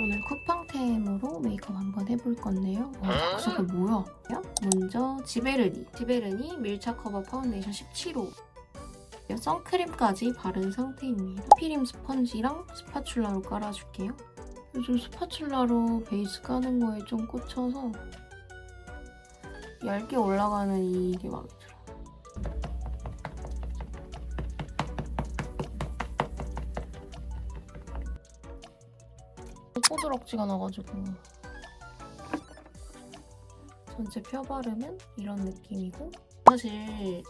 오늘 쿠팡템으로 메이크업 한번 해볼 건데요. 와, 저게 뭐야? 먼저 지베르니, 지베르니 밀착 커버 파운데이션 17호. 선크림까지 바른 상태입니다. 피림 스펀지랑 스파츌라로 깔아줄게요. 요즘 스파츌라로 베이스 까는 거에 좀 꽂혀서 얇게 올라가는 이게 마음에 뽀드럭지가 나가지고 전체 펴 바르면 이런 느낌이고 사실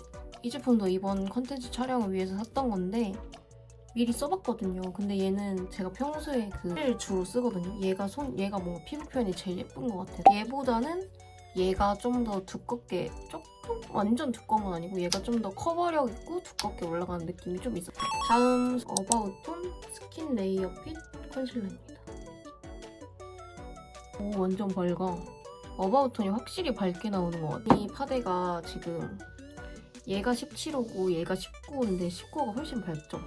이 제품도 이번 컨텐츠 촬영을 위해서 샀던 건데 미리 써봤거든요. 근데 얘는 제가 평소에 그를 주로 쓰거든요. 얘가 손 얘가 뭔가 피부 표현이 제일 예쁜 것 같아요. 얘보다는 얘가 좀 더 두껍게 조금 완전 두꺼운 건 아니고 얘가 좀 더 커버력 있고 두껍게 올라가는 느낌이 좀 있어요. 다음 어바웃 톤 스킨 레이어 핏 컨실러입니다. 오 완전 밝아. 어바웃톤이 확실히 밝게 나오는 것 같아. 이 파데가 지금 얘가 17호고 얘가 19호인데 19호가 훨씬 밝죠?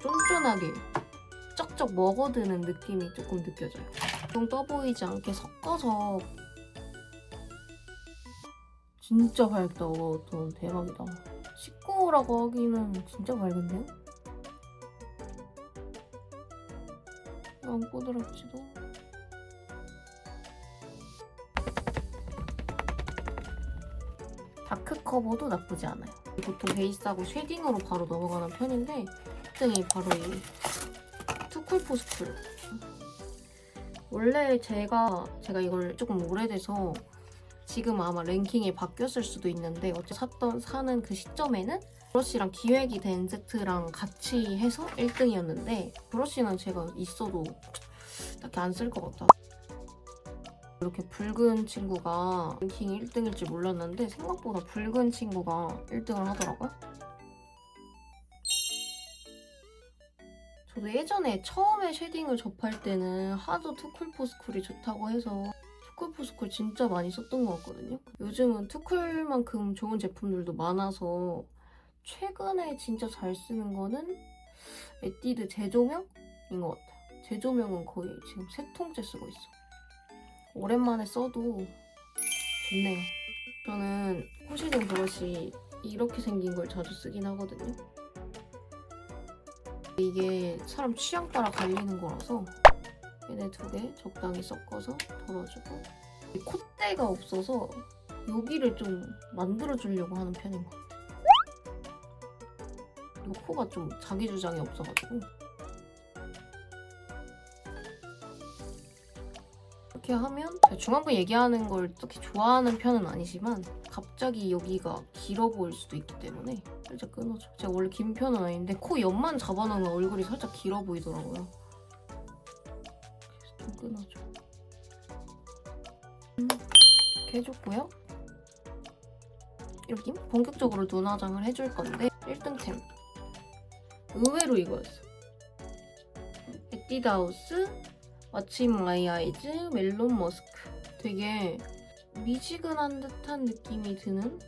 쫀쫀하게 쩍쩍 먹어드는 느낌이 조금 느껴져요. 좀 떠 보이지 않게 섞어서 진짜 밝다 어바웃톤 대박이다. 19호라고 하기는 진짜 밝은데요? 안 뽀드럽지도 다크 커버도 나쁘지 않아요. 보통 베이스하고 쉐딩으로 바로 넘어가는 편인데 1등이 바로 이 투쿨포스쿨. 원래 제가 제가 이걸 조금 오래돼서 지금 아마 랭킹이 바뀌었을 수도 있는데 어째 샀던 사는 그 시점에는 브러쉬랑 기획이 된 세트랑 같이 해서 1등이었는데 브러쉬는 제가 있어도 딱히 안 쓸 것 같아. 이렇게 붉은 친구가 랭킹 1등일 줄 몰랐는데 생각보다 붉은 친구가 1등을 하더라고요. 저도 예전에 처음에 쉐딩을 접할 때는 하도 투쿨포스쿨이 좋다고 해서 투쿨포스쿨 진짜 많이 썼던 것 같거든요. 요즘은 투쿨만큼 좋은 제품들도 많아서 최근에 진짜 잘 쓰는 거는 에뛰드 제조명인 것 같아요. 제조명은 거의 지금 세 통째 쓰고 있어. 오랜만에 써도 좋네요. 저는 코시딩 브러쉬 이렇게 생긴 걸 자주 쓰긴 하거든요. 이게 사람 취향 따라 갈리는 거라서 얘네 두 개 적당히 섞어서 덜어주고 이 콧대가 없어서 여기를 좀 만들어주려고 하는 편인 것 같아요. 그리고 코가 좀 자기 주장이 없어가지고 이렇게 하면 중앙부 얘기하는 걸 딱히 좋아하는 편은 아니지만 갑자기 여기가 길어 보일 수도 있기 때문에 살짝 끊어줘. 제가 원래 긴 편은 아닌데 코 옆만 잡아놓으면 얼굴이 살짝 길어 보이더라고요. 그래서 좀 끊어줘. 음, 이렇게 해줬고요. 이렇게 본격적으로 눈 화장을 해줄 건데 1등템 의외로 이거였어. 에뛰드하우스 마침 마이 아이즈 멜론 머스크 되게 미지근한 듯한 느낌이 드는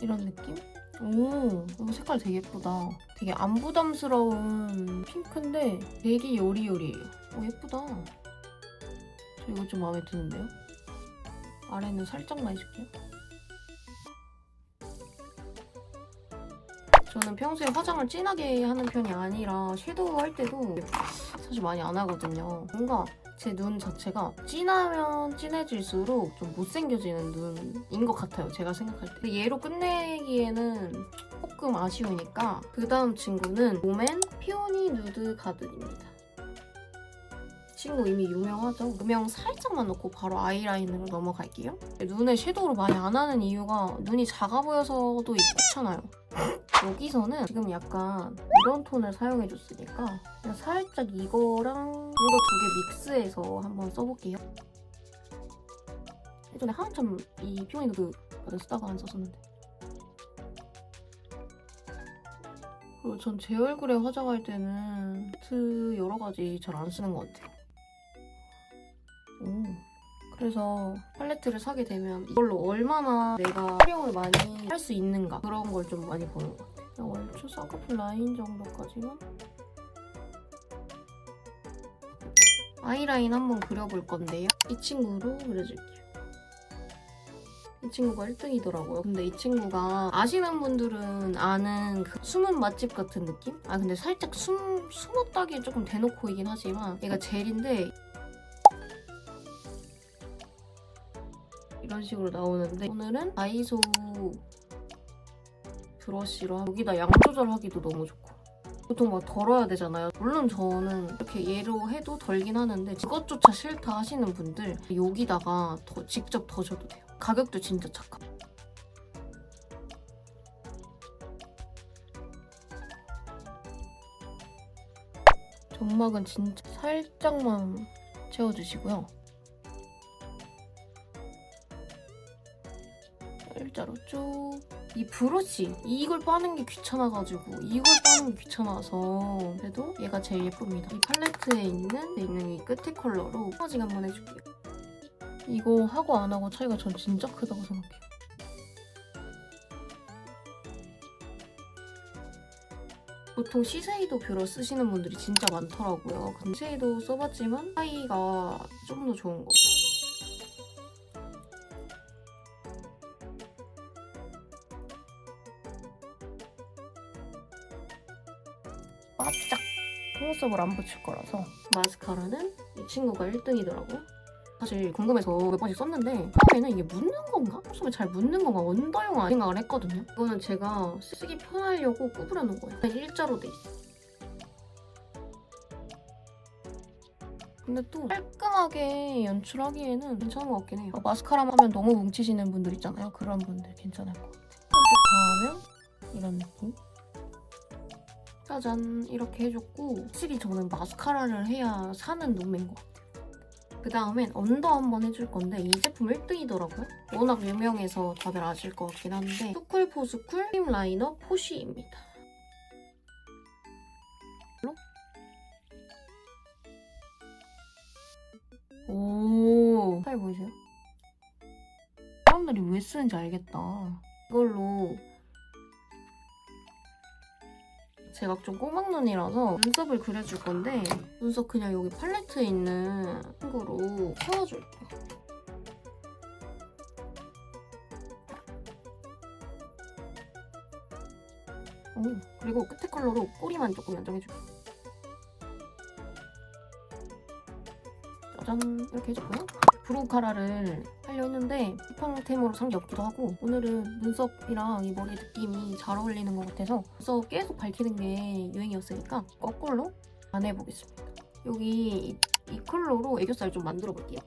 이런 느낌? 오, 이거 색깔 되게 예쁘다. 되게 안 부담스러운 핑크인데 되게 요리요리해요. 오, 예쁘다. 저 이거 좀 마음에 드는데요? 아래는 살짝만 해줄게요. 저는 평소에 화장을 진하게 하는 편이 아니라 섀도우 할 때도 사실 많이 안 하거든요. 뭔가 제 눈 자체가 진하면 진해질수록 좀 못생겨지는 눈인 것 같아요. 제가 생각할 때. 얘로 끝내기에는 조금 아쉬우니까 그 다음 친구는 롬앤 피오니 누드 가든입니다. 이 친구 이미 유명하죠? 음영 살짝만 넣고 바로 아이라인으로 넘어갈게요. 눈에 섀도우를 많이 안 하는 이유가 눈이 작아 보여서도 있고 그렇잖아요. 여기서는 지금 약간 이런 톤을 사용해줬으니까 그냥 살짝 이거랑 이거 두 개 믹스해서 한번 써볼게요. 예전에 한참 이 피오니 누드 받아 쓰다가 안 썼었는데 그리고 전 제 얼굴에 화장할 때는 트 여러 가지 잘 안 쓰는 것 같아요. 오. 그래서 팔레트를 사게 되면 이걸로 얼마나 내가 활용을 많이 할 수 있는가 그런 걸 좀 많이 보는 것 같아요. 얼추 쌍꺼풀 라인 정도까지만 아이라인 한번 그려볼 건데요. 이 친구로 그려줄게요. 이 친구가 1등이더라고요. 근데 이 친구가 아시는 분들은 아는 그 숨은 맛집 같은 느낌? 아 근데 살짝 숨 숨었다기 조금 대놓고이긴 하지만 얘가 젤인데 이런 식으로 나오는데 오늘은 다이소 브러쉬로 여기다 양 조절하기도 너무 좋고 보통 막 덜어야 되잖아요. 물론 저는 이렇게 얘로 해도 덜긴 하는데 그것조차 싫다 하시는 분들 여기다가 더 직접 더셔도 돼요. 가격도 진짜 착하. 점막은 진짜 살짝만 채워주시고요. 일자로 쭉. 이 브러쉬 이걸 빠는 게 귀찮아가지고 이걸 빠는 게 귀찮아서 그래도 얘가 제일 예쁩니다. 이 팔레트에 있는 있는 이 끝에 컬러로 퍼징 한번 해줄게요. 이거 하고 안 하고 차이가 전 진짜 크다고 생각해요. 보통 시세이도 뷰러 쓰시는 분들이 진짜 많더라고요. 근데 시세이도 써봤지만 차이가 좀더 좋은 거 같아요. 바짝 속눈썹을 안 붙일 거라서 마스카라는 이 친구가 1등이더라고요. 사실 궁금해서 몇 번씩 썼는데 처음에는 이게 묻는 건가? 속눈썹에 잘 묻는 건가? 언더용 생각을 했거든요. 이거는 제가 쓰기 편하려고 구부려 놓은 거예요. 그냥 일자로 돼 있어. 근데 또 깔끔하게 연출하기에는 괜찮은 것 같긴 해요. 어, 마스카라 하면 너무 뭉치시는 분들 있잖아요. 그런 분들 괜찮을 것 같아요. 한쪽 다 하면 이런 느낌. 짜잔 이렇게 해줬고 확실히 저는 마스카라를 해야 사는 눈매인 것 같아요. 그 다음엔 언더 한번 해줄 건데 이 제품 1등이더라고요. 워낙 유명해서 다들 아실 것 같긴 한데 투쿨 포스쿨 크림 라이너 포쉬입니다. 오, 잘 보이세요? 사람들이 왜 쓰는지 알겠다. 이걸로 제가 좀 꼬막눈이라서 눈썹을 그려줄 건데 눈썹 그냥 여기 팔레트에 있는 친구로 채워줄게요. 오, 그리고 끝에 컬러로 꼬리만 조금 연정해줄게요. 짜잔 이렇게 해줬고요. 브로우카라를 하려 했는데 쿠팡템으로 산 게 없기도 하고 오늘은 눈썹이랑 이 머리 느낌이 잘 어울리는 것 같아서 눈썹 계속 밝히는 게 유행이었으니까 거꾸로 안 해보겠습니다. 여기 이, 이 컬러로 애교살 좀 만들어 볼게요.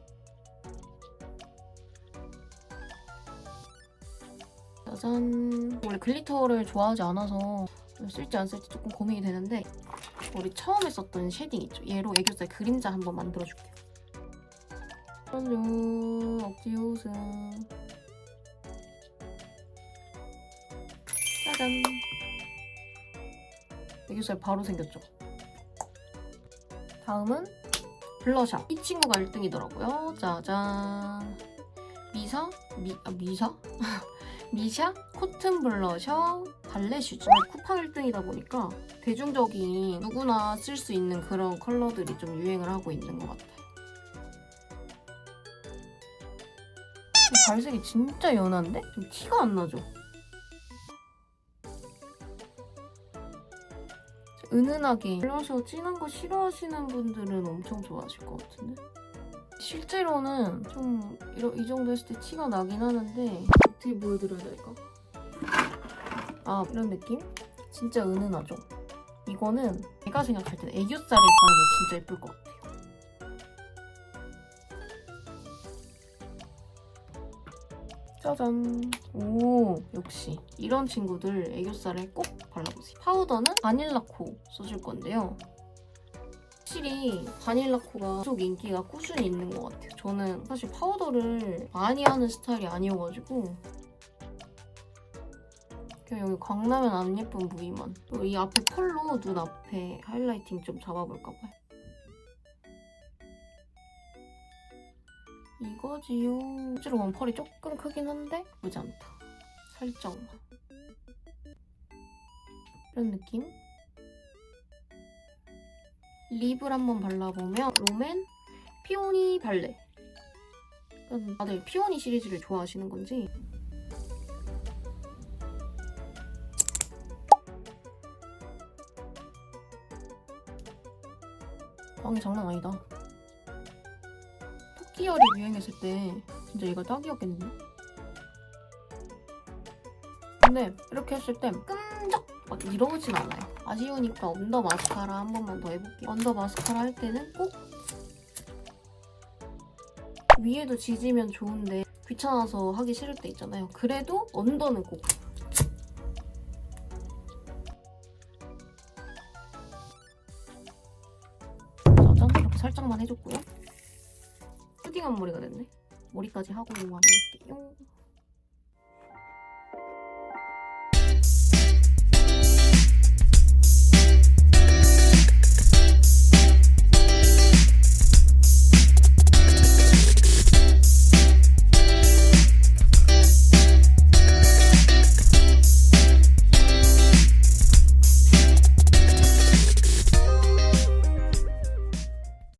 짜잔 원래 글리터를 좋아하지 않아서 쓸지 안 쓸지 조금 고민이 되는데 우리 처음에 썼던 쉐딩 있죠? 얘로 애교살 그림자 한번 만들어줄게요. 안녕 억지 웃음 짜잔. 애교살 바로 생겼죠? 다음은 블러셔. 이 친구가 1등이더라고요. 짜잔. 미사? 미, 아, 미사? 미샤 코튼 블러셔 발레 슈즈. 쿠팡 1등이다 보니까 대중적인 누구나 쓸 수 있는 그런 컬러들이 좀 유행을 하고 있는 것 같아요 발색이 진짜 연한데? 좀 티가 안 나죠? 은은하게 블러셔 진한 거 싫어하시는 분들은 엄청 좋아하실 것 같은데? 실제로는 좀 이 정도 했을 때 티가 나긴 하는데 어떻게 보여드려야 될까? 아 이런 느낌? 진짜 은은하죠? 이거는 제가 생각할 때는 애교살에 바르면 진짜 예쁠 것 같아 짜잔. 오, 역시. 이런 친구들 애교살에 꼭 발라보세요. 파우더는 바닐라코 써줄 건데요. 확실히 바닐라코가 계속 인기가 꾸준히 있는 것 같아요. 저는 사실 파우더를 많이 하는 스타일이 아니어가지고 그냥 여기 광나면 안 예쁜 부위만 이 앞에 펄로 눈 앞에 하이라이팅 좀 잡아볼까 봐요. 이거지요. 실제로 보면 펄이 조금 크긴 한데 나쁘지 않다. 살짝만. 이런 느낌 립을 한번 발라보면 롬앤 피오니 발레 다들 피오니 시리즈를 좋아하시는 건지 빵이 장난 아니다 토끼열이 유행했을 때 진짜 얘가 딱이었겠는데? 근데 이렇게 했을 때 끈적 막 이러진 않아요. 아쉬우니까 언더 마스카라 한 번만 더 해볼게요. 언더 마스카라 할 때는 꼭 위에도 지지면 좋은데 귀찮아서 하기 싫을 때 있잖아요. 그래도 언더는 꼭. 짜잔 이렇게 살짝만 해줬고요. 푸딩한 머리가 됐네. 머리까지 하고 완성할게요.